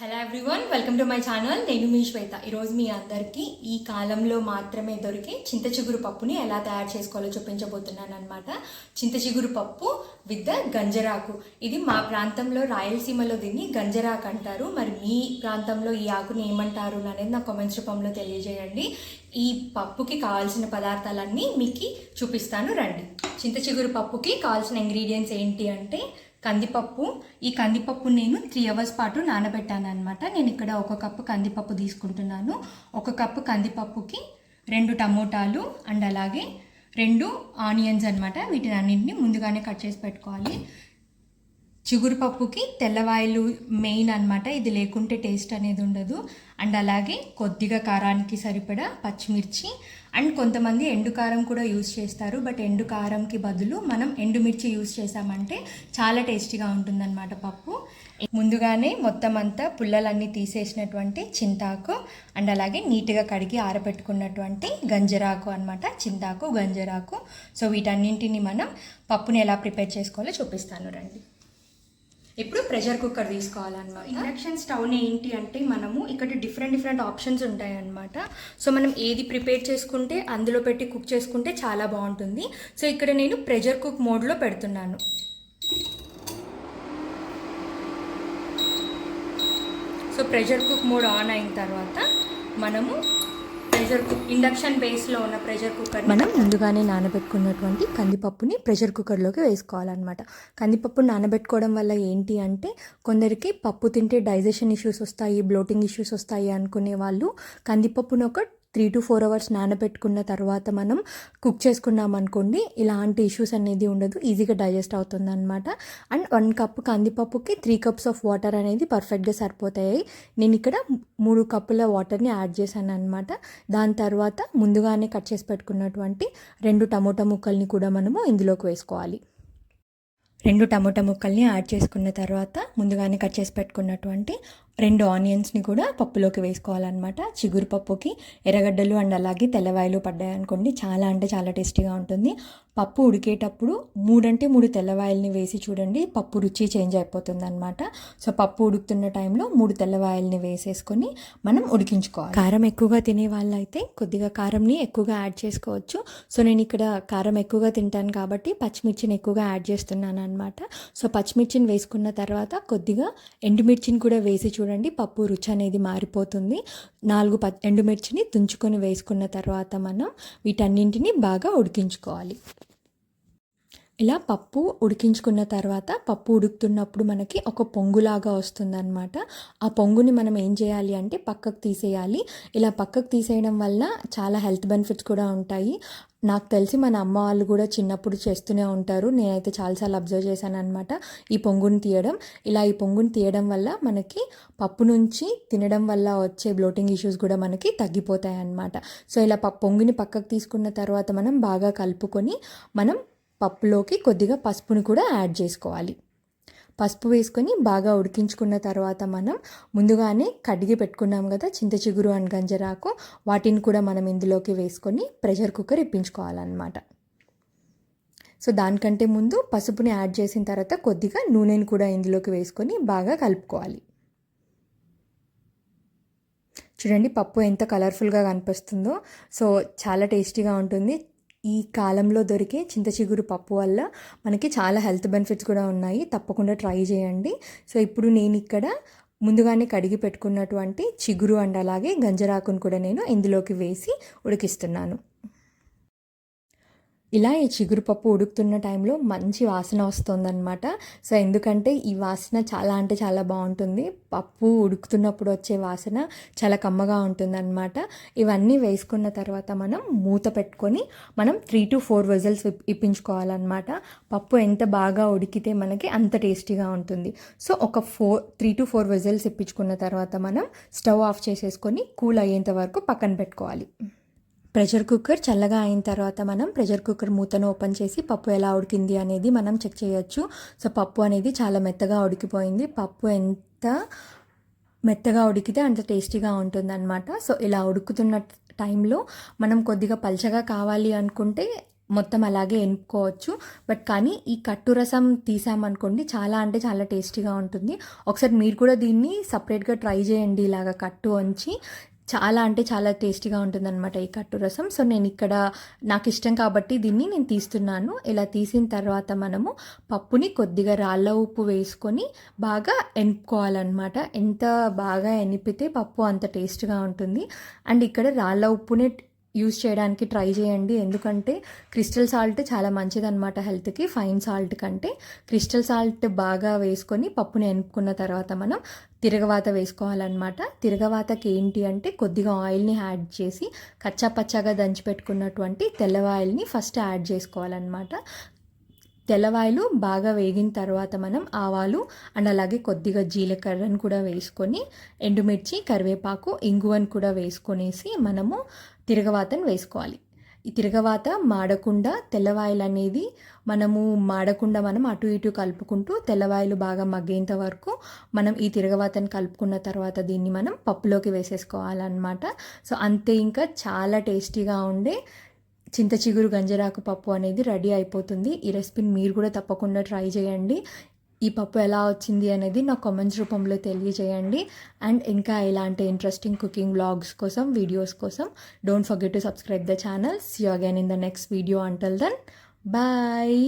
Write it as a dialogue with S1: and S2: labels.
S1: Hello everyone welcome to my channel నేను మీ శ్వేత. ఈరోజు మీ అందరికీ ఈ కాలంలో మాత్రమే దొరికే చింత చిగురు పప్పుని ఎలా తయారు చేసుకోవాలో చూపించబోతున్నాను అనమాట చింత చిగురు పప్పు విత్ ద గంజరాకు. ఇది మా ప్రాంతంలో రాయలసీమలో దీన్ని గంజరాకు అంటారు. మరి మీ ప్రాంతంలో ఈ ఆకుని ఏమంటారు అనేది నా కామెంట్స్ రూపంలో తెలియజేయండి. ఈ పప్పుకి కావాల్సిన పదార్థాలన్నీ మీకు చూపిస్తాను. రండి. చింత చిగురు పప్పుకి కావాల్సిన ఇంగ్రీడియంట్స్ ఏంటి అంటే కందిపప్పు. ఈ కందిపప్పు నేను త్రీ అవర్స్ పాటు నానబెట్టాను అనమాట నేను ఇక్కడ ఒక కప్పు కందిపప్పు తీసుకుంటున్నాను. ఒక కప్పు కందిపప్పుకి రెండు టమోటాలు అండ్ అలాగే రెండు ఆనియన్స్ అనమాట వీటిని అన్నింటినీ ముందుగానే కట్ చేసి పెట్టుకోవాలి. చిగురు పప్పుకి తెల్లవాయలు మెయిన్ అన్నమాట. ఇది లేకుంటే టేస్ట్ అనేది ఉండదు. అండ్ అలాగే కొద్దిగా కారానికి సరిపడా పచ్చిమిర్చి. అండ్ కొంతమంది ఎండు కారం కూడా యూస్ చేస్తారు. బట్ ఎండు కారంకి బదులు మనం ఎండుమిర్చి యూస్ చేసామంటే చాలా టేస్టీగా ఉంటుందన్నమాట పప్పు. ముందుగానే మొత్తం అంతా పుల్లలన్నీ తీసేసినటువంటి చింతాకు. అండ్ అలాగే నీట్గా కడిగి ఆరబెట్టుకున్నటువంటి గంజరాకు అనమాట చింతాకు గంజరాకు. సో వీటన్నింటిని మనం పప్పుని ఎలా ప్రిపేర్ చేసుకోవాలో చూపిస్తాను రండి. ఇప్పుడు ప్రెషర్ కుక్కర్ తీసుకోవాలన్నమాట. ఇండక్షన్ స్టవ్ ఏంటి అంటే మనము ఇక్కడ డిఫరెంట్ డిఫరెంట్ ఆప్షన్స్ ఉంటాయన్నమాట. సో మనం ఏది ప్రిపేర్ చేసుకుంటే అందులో పెట్టి కుక్ చేసుకుంటే చాలా బాగుంటుంది. సో ఇక్కడ నేను ప్రెషర్ కుక్ మోడ్లో పెడుతున్నాను. So pressure cook mode on అయిన తర్వాత మనము ప్రెషర్ కుక్ ఇండక్షన్ బేస్లో ఉన్న ప్రెషర్ కుక్కర్ మనం ముందుగానే నానబెట్టుకున్నటువంటి కందిపప్పుని ప్రెషర్ కుక్కర్లోకి వేసుకోవాలన్నమాట. కందిపప్పు నానబెట్టుకోవడం వల్ల ఏంటి అంటే కొందరికి పప్పు తింటే డైజెషన్ ఇష్యూస్ వస్తాయి బ్లోటింగ్ ఇష్యూస్ వస్తాయి అనుకునే వాళ్ళు కందిపప్పును ఒక త్రీ టు ఫోర్ అవర్స్ నానబెట్టుకున్న తర్వాత మనం కుక్ చేసుకున్నాం అనుకోండి ఇలాంటి ఇష్యూస్ అనేది ఉండదు. ఈజీగా డైజెస్ట్ అవుతుంది అనమాట అండ్ వన్ కప్ కందిపప్పుకి త్రీ కప్స్ ఆఫ్ వాటర్ అనేది పర్ఫెక్ట్గా సరిపోతాయి. నేను ఇక్కడ మూడు కప్పుల వాటర్ని యాడ్ చేశాను అనమాట దాని తర్వాత ముందుగానే కట్ చేసి పెట్టుకున్నటువంటి రెండు టమోటా ముక్కల్ని కూడా మనము ఇందులోకి వేసుకోవాలి. రెండు టమోటా ముక్కల్ని యాడ్ చేసుకున్న తర్వాత ముందుగానే కట్ చేసి పెట్టుకున్నటువంటి రెండు ఆనియన్స్ని కూడా పప్పులోకి వేసుకోవాలన్నమాట. చిగురు పప్పుకి ఎర్రగడ్డలు అండ్ అలాగే తెల్లవాయలు పడ్డాయనుకోండి చాలా అంటే చాలా టేస్టీగా ఉంటుంది. పప్పు ఉడికేటప్పుడు మూడంటే మూడు తెల్లవాయల్ని వేసి చూడండి పప్పు రుచి చేంజ్ అయిపోతుంది అనమాట సో పప్పు ఉడుకుతున్న టైంలో మూడు తెల్లవాయల్ని వేసేసుకొని మనం ఉడికించుకోవాలి. కారం ఎక్కువగా తినే వాళ్ళైతే కొద్దిగా కారంని ఎక్కువగా యాడ్ చేసుకోవచ్చు. సో నేను ఇక్కడ కారం ఎక్కువగా తింటాను కాబట్టి పచ్చిమిర్చిని ఎక్కువగా యాడ్ చేస్తున్నాను అనమాట సో పచ్చిమిర్చిని వేసుకున్న తర్వాత కొద్దిగా ఎండుమిర్చిని కూడా వేసి చూడండి. పప్పు రుచి అనేది మారిపోతుంది. నాలుగు ప ఎండుమిర్చిని తుంచుకొని వేసుకున్న తర్వాత మనం వీటన్నింటిని బాగా ఉడికించుకోవాలి. ఇలా పప్పు ఉడికించుకున్న తర్వాత పప్పు ఉడుకుతున్నప్పుడు మనకి ఒక పొంగులాగా వస్తుందన్నమాట. ఆ పొంగుని మనం ఏం చేయాలి అంటే పక్కకు తీసేయాలి. ఇలా పక్కకు తీసేయడం వల్ల చాలా హెల్త్ బెనిఫిట్స్ కూడా ఉంటాయి. నాకు తెలిసి మన అమ్మ వాళ్ళు కూడా చిన్నప్పుడు చేస్తూనే ఉంటారు. నేనైతే చాలాసార్లు అబ్జర్వ్ చేశాను అనమాట ఈ పొంగుని తీయడం. ఇలా ఈ పొంగుని తీయడం వల్ల మనకి పప్పు నుంచి తినడం వల్ల వచ్చే బ్లోటింగ్ ఇష్యూస్ కూడా మనకి తగ్గిపోతాయి అన్నమాట సో ఇలా ప పొంగుని పక్కకు తీసుకున్న తర్వాత మనం బాగా కలుపుకొని మనం పప్పులోకి కొద్దిగా పసుపుని కూడా యాడ్ చేసుకోవాలి. పసుపు వేసుకొని బాగా ఉడికించుకున్న తర్వాత మనం ముందుగానే కడిగి పెట్టుకున్నాం కదా చింత చిగురు అండ్ గంజరాకు. వాటిని కూడా మనం ఇందులోకి వేసుకొని ప్రెషర్ కుక్కర్ ఇప్పించుకోవాలన్నమాట. సో దానికంటే ముందు పసుపుని యాడ్ చేసిన తర్వాత కొద్దిగా నూనెని కూడా ఇందులోకి వేసుకొని బాగా కలుపుకోవాలి. చూడండి పప్పు ఎంత కలర్ఫుల్గా కనిపిస్తుందో. సో చాలా టేస్టీగా ఉంటుంది. ఈ కాలంలో దొరికే చింత చిగురు పప్పు వల్ల మనకి చాలా హెల్త్ బెనిఫిట్స్ కూడా ఉన్నాయి. తప్పకుండా ట్రై చేయండి. సో ఇప్పుడు నేను ఇక్కడ ముందుగానే కడిగి పెట్టుకున్నటువంటి చిగురు అండ్ అలాగే గంజరాకును కూడా నేను ఇందులోకి వేసి ఉడికిస్తున్నాను. ఇలా ఈ చిగురు పప్పు ఉడుకుతున్న టైంలో మంచి వాసన వస్తుందన్నమాట. సో ఎందుకంటే ఈ వాసన చాలా అంటే చాలా బాగుంటుంది. పప్పు ఉడుకుతున్నప్పుడు వచ్చే వాసన చాలా కమ్మగా ఉంటుందన్నమాట. ఇవన్నీ వేసుకున్న తర్వాత మనం మూత పెట్టుకొని మనం త్రీ టు ఫోర్ విజిల్స్ ఇప్పించుకోవాలన్నమాట. పప్పు ఎంత బాగా ఉడికితే మనకి అంత టేస్టీగా ఉంటుంది. సో ఒక four three to four whistles ఇప్పించుకున్న తర్వాత మనం స్టవ్ ఆఫ్ చేసేసుకొని కూల్ అయ్యేంత వరకు పక్కన పెట్టుకోవాలి. ప్రెషర్ కుక్కర్ చల్లగా అయిన తర్వాత మనం ప్రెషర్ కుక్కర్ మూతను ఓపెన్ చేసి పప్పు ఎలా ఉడికింది అనేది మనం చెక్ చేయొచ్చు. సో పప్పు అనేది చాలా మెత్తగా ఉడికిపోయింది. పప్పు ఎంత మెత్తగా ఉడికితే అంత టేస్టీగా ఉంటుందన్నమాట. సో ఇలా ఉడుకుతున్న టైంలో మనం కొద్దిగా పల్చగా కావాలి అనుకుంటే మొత్తం అలాగే ఎన్నుకోవచ్చు బట్ కానీ ఈ కట్టు రసం తీసామనుకోండి చాలా అంటే చాలా టేస్టీగా ఉంటుంది. ఒకసారి మీరు కూడా దీన్ని సపరేట్గా ట్రై చేయండి ఇలాగ కట్టు వంచి. చాలా అంటే చాలా టేస్టీగా ఉంటుందన్నమాట ఈ కట్టు రసం. సో నేను ఇక్కడ నాకు ఇష్టం కాబట్టి దీన్ని నేను తీస్తున్నాను. ఇలా తీసిన తర్వాత మనము పప్పుని కొద్దిగా రాళ్ళ ఉప్పు వేసుకొని బాగా ఎనుపుకోవాలన్నమాట ఎంత బాగా ఎనిపితే పప్పు అంత టేస్ట్గా ఉంటుంది. అండ్ ఇక్కడ రాళ్ళ ఉప్పునే యూస్ చేయడానికి ట్రై చేయండి. ఎందుకంటే క్రిస్టల్ సాల్ట్ చాలా మంచిదన్నమాట హెల్త్కి. ఫైన్ సాల్ట్ కంటే క్రిస్టల్ సాల్ట్ బాగా వేసుకొని పప్పుని ఎనుపుకున్న తర్వాత మనం తిరగవాత వేసుకోవాలన్నమాట. తిరగవాతకి ఏంటి అంటే కొద్దిగా ఆయిల్ని యాడ్ చేసి కచ్చా పచ్చాగా దంచి పెట్టుకున్నటువంటి తెల్లవాయిల్ని ఫస్ట్ యాడ్ చేసుకోవాలన్నమాట. తెల్లవాయలు బాగా వేగిన తర్వాత మనం ఆవాలు అండ్ అలాగే కొద్దిగా జీలకర్రను కూడా వేసుకొని ఎండుమిర్చి కరివేపాకు ఇంగువను కూడా వేసుకొనేసి మనము తిరగవాతను వేసుకోవాలి. ఈ తిరగవాత మాడకుండా తెల్లవాయలు అనేది మనము మాడకుండా మనం అటు ఇటు కలుపుకుంటూ తెల్లవాయలు బాగా మగ్గేంత వరకు మనం ఈ తిరగవాతను కలుపుకున్న తర్వాత దీన్ని మనం పప్పులోకి వేసేసుకోవాలన్నమాట. సో అంతే ఇంకా చాలా టేస్టీగా ఉండే చింత చిగురు గంజరాకు పప్పు అనేది రెడీ అయిపోతుంది. ఈ రెసిపీని మీరు కూడా తప్పకుండా ట్రై చేయండి. ఈ పప్పు ఎలా వచ్చింది అనేది నా కామెంట్స్ రూపంలో తెలియజేయండి. అండ్ ఇంకా ఇలాంటి ఇంట్రెస్టింగ్ కుకింగ్ బ్లాగ్స్ కోసం వీడియోస్ కోసం don't forget to subscribe the channel see again in the next video until then bye